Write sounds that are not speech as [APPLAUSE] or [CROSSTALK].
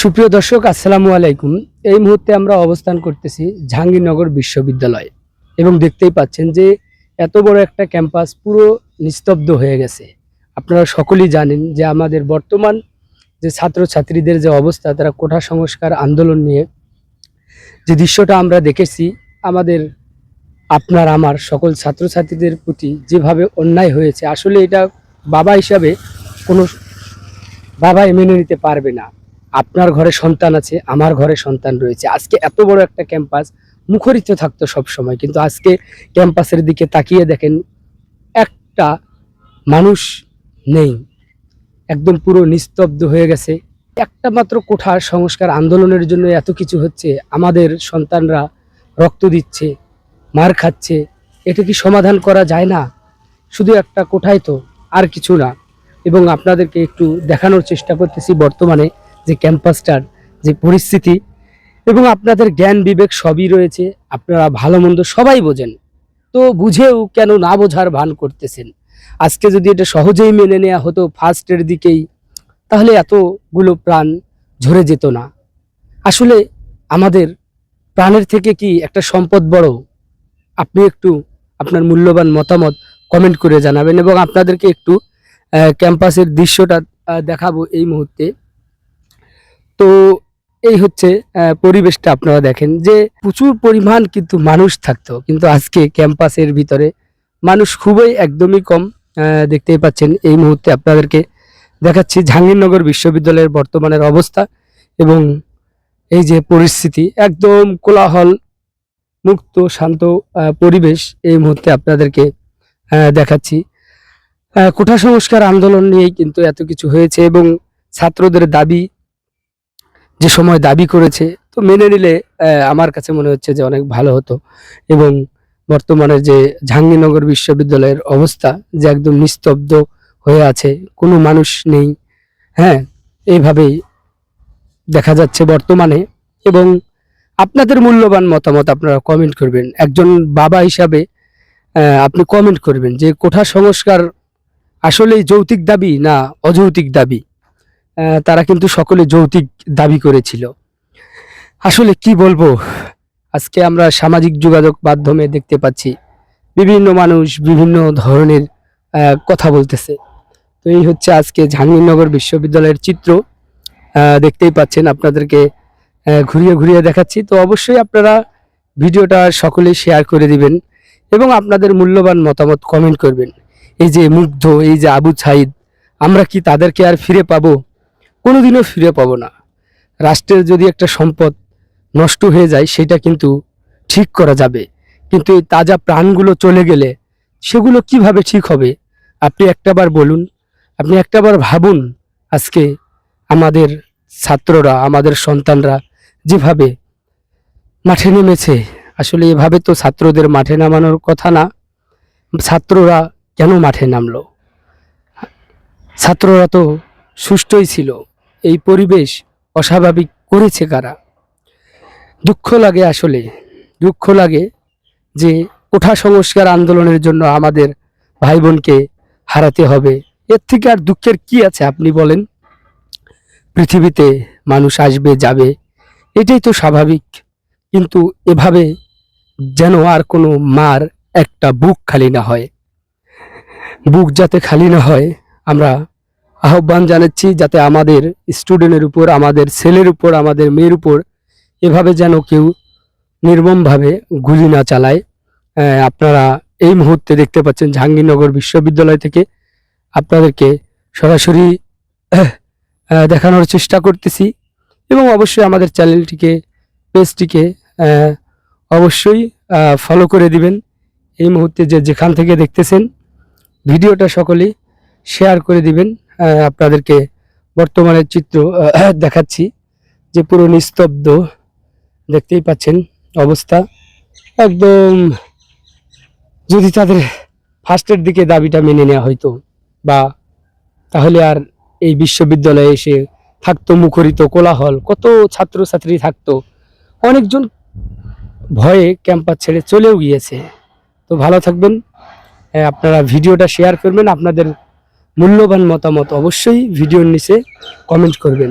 সুপ্রিয় দর্শক, আসসালামু আলাইকুম। এই মুহূর্তে আমরা অবস্থান করতেছি জাহাঙ্গীরনগর বিশ্ববিদ্যালয় এবং দেখতেই পাচ্ছেন যে এত বড় একটা ক্যাম্পাস পুরো নিস্তব্ধ হয়ে গেছে। আপনারা সকলেই জানেন যে আমাদের বর্তমান যে ছাত্রছাত্রীদের যে অবস্থা, তারা কোঠা সংস্কার আন্দোলন নিয়ে যে দৃশ্যটা আমরা দেখেছি, আমাদের আপনার, আমার সকল ছাত্রছাত্রীদের প্রতি যেভাবে অন্যায় হয়েছে, আসলে এটা বাবা হিসাবে কোনো বাবাই মেনে নিতে পারবে না। আপনার ঘরে সন্তান আছে, আমার ঘরে সন্তান রয়েছে। আজকে এত বড় একটা ক্যাম্পাস মুখরিত থাকতো সব সময় কিন্তু আজকে ক্যাম্পাসের দিকে তাকিয়ে দেখেন, একটা মানুষ নেই। একদম পুরো নিস্তব্ধ হয়ে গেছে। একটা মাত্র কোঠার সংস্কার আন্দোলনের জন্য এত কিছু হচ্ছে, আমাদের সন্তানরা রক্ত দিচ্ছে, মার খাচ্ছে এটা কি সমাধান করা যায় না? শুধু একটা কোঠায় তো, আর কিছু না। এবং আপনাদেরকে একটু দেখানোর চেষ্টা করতেছি বর্তমানে। যে ক্যাম্পাসটার যে পরিস্থিতি এবং আপনাদের জ্ঞান বিবেক সবই রয়েছে, আপনারা ভালো মন্দ সবাই বোঝেন। তো বুঝেও কেন না বোঝার ভান করতেছেন? আজকে যদি এটা সহজেই মেনে নেওয়া হতো ফার্স্টের দিকেই, তাহলে এতগুলো প্রাণ ঝরে যেত না। আসলে আমাদের প্রাণের থেকে কি একটা সম্পদ বড়? আপনি একটু আপনার মূল্যবান মতামত কমেন্ট করে জানাবেন এবং আপনাদেরকে একটু ক্যাম্পাসের দৃশ্যটা দেখাবো এই মুহূর্তে। তো এই হচ্ছে পরিবেশটা আপনারা দেখেন যে প্রচুর পরিমাণ কিন্তু মানুষ থাকতো। কিন্তু আজকে ক্যাম্পাসের ভিতরে মানুষ খুবই একদমই কম দেখতেই পাচ্ছেন। এই মুহূর্তে আপনাদেরকে দেখাচ্ছি জাহাঙ্গীরনগর বিশ্ববিদ্যালয়ের বর্তমানের অবস্থা এবং এই যে পরিস্থিতি, একদম কোলাহল মুক্ত, শান্ত পরিবেশ এই মুহূর্তে আপনাদেরকে দেখাচ্ছি। কোঠা সংস্কার আন্দোলন নিয়েই কিন্তু এত কিছু হয়েছে এবং ছাত্রদের দাবি যে সময় দাবি করেছে, তো মেনে নিলে আমার কাছে মনে হচ্ছে যে অনেক ভালো হতো। এবং বর্তমানে যে জাহাঙ্গীরনগর বিশ্ববিদ্যালয়ের অবস্থা যে একদম নিস্তব্ধ হয়ে আছে, কোনো মানুষ নেই হ্যাঁ এইভাবেই দেখা যাচ্ছে বর্তমানে। এবং আপনাদের মূল্যবান মতামত আপনারা কমেন্ট করবেন। একজন বাবা হিসাবে আপনি কমেন্ট করবেন যে কোঠা সংস্কার আসলেই যৌতিক দাবি না অযৌতিক দাবি? তারা কিন্তু সকলে যৌতিক দাবি করেছিল। আসলে কি বলব? আজকে আমরা সামাজিক যোগাযোগ মাধ্যমে দেখতে পাচ্ছি, বিভিন্ন মানুষ বিভিন্ন ধরনের কথা বলতেছে। তো এই হচ্ছে আজকে জাহাঙ্গীরনগর বিশ্ববিদ্যালয়ের চিত্র। দেখতেই পাচ্ছেন আপনাদেরকে ঘুরিয়ে ঘুরিয়ে দেখাচ্ছি। তো অবশ্যই আপনারা ভিডিওটা সকলেই শেয়ার করে দিবেন এবং আপনাদের মূল্যবান মতামত কমেন্ট করবেন। এই যে মুগ্ধ, এই যে আবু ছাইদ আমরা কি তাদেরকে আর ফিরে পাবো? কোনোদিনও ফিরে পাবো না। রাষ্ট্রের যদি একটা সম্পদ নষ্ট হয়ে যায়, সেটা কিন্তু ঠিক করা যাবে। কিন্তু এই তাজা প্রাণগুলো চলে গেলে সেগুলো কীভাবে ঠিক হবে? আপনি একটাবার বলুন, আপনি একটাবার ভাবুন আজকে আমাদের ছাত্ররা, আমাদের সন্তানরা যেভাবে মাঠে নেমেছে। আসলে এভাবে তো ছাত্রদের মাঠে নামানোর কথা না। ছাত্ররা কেন মাঠে নামলো? ছাত্ররা তো সুষ্ঠুই ছিল। এই পরিবেশ অস্বাভাবিক করেছে কারা? দুঃখ লাগে আসলে, দুঃখ লাগে যে কোঠা সংস্কার আন্দোলনের জন্য আমাদের ভাই বোনকে হারাতে হবে। এর থেকে আর দুঃখের কি আছে আপনি বলেন? পৃথিবীতে মানুষ আসবে, যাবে, এটাই তো স্বাভাবিক। কিন্তু এভাবে যেন আর কোনো মার একটা বুক খালি না হয়। বুক যাতে খালি না হয়, আমরা আহ্বান জানাচ্ছি যাতে আমাদের স্টুডেন্টের উপর, আমাদের ছেলের উপর, আমাদের মেয়ের উপর এভাবে যেন কেউ নির্মমভাবে গুলি না চালায়। আপনারা এই মুহূর্তে দেখতে পাচ্ছেন জাহাঙ্গীরনগর বিশ্ববিদ্যালয় থেকে আপনাদেরকে সরাসরি দেখানোর চেষ্টা করতেছি এবং অবশ্যই আমাদের চ্যানেলটিকে, পেজটিকে অবশ্যই ফলো করে দিবেন। এই মুহূর্তে যে যেখান থেকে দেখতেছেন, ভিডিওটা সকলেই শেয়ার করে দিবেন। আপনাদেরকে বর্তমানের চিত্র [COUGHS] দেখাচ্ছি যে পুরো নিস্তব্ধ দেখতেই পাচ্ছেন অবস্থা। একদম যদি তাদের ফার্স্টের দিকে দাবিটা মেনে নেওয়া হয়তো বা তাহলে আর এই বিশ্ববিদ্যালয়ে এসে থাকতো মুখরিত কোলাহল কত ছাত্রছাত্রী থাকতো। অনেকজন ভয়ে ক্যাম্পাস ছেড়ে চলেও গিয়েছে। তো ভালো থাকবেন। আহ, আপনারা ভিডিওটা শেয়ার করবেন আপনাদের মূল্যবান মতামত অবশ্যই ভিডিওর নিচে কমেন্ট করবেন।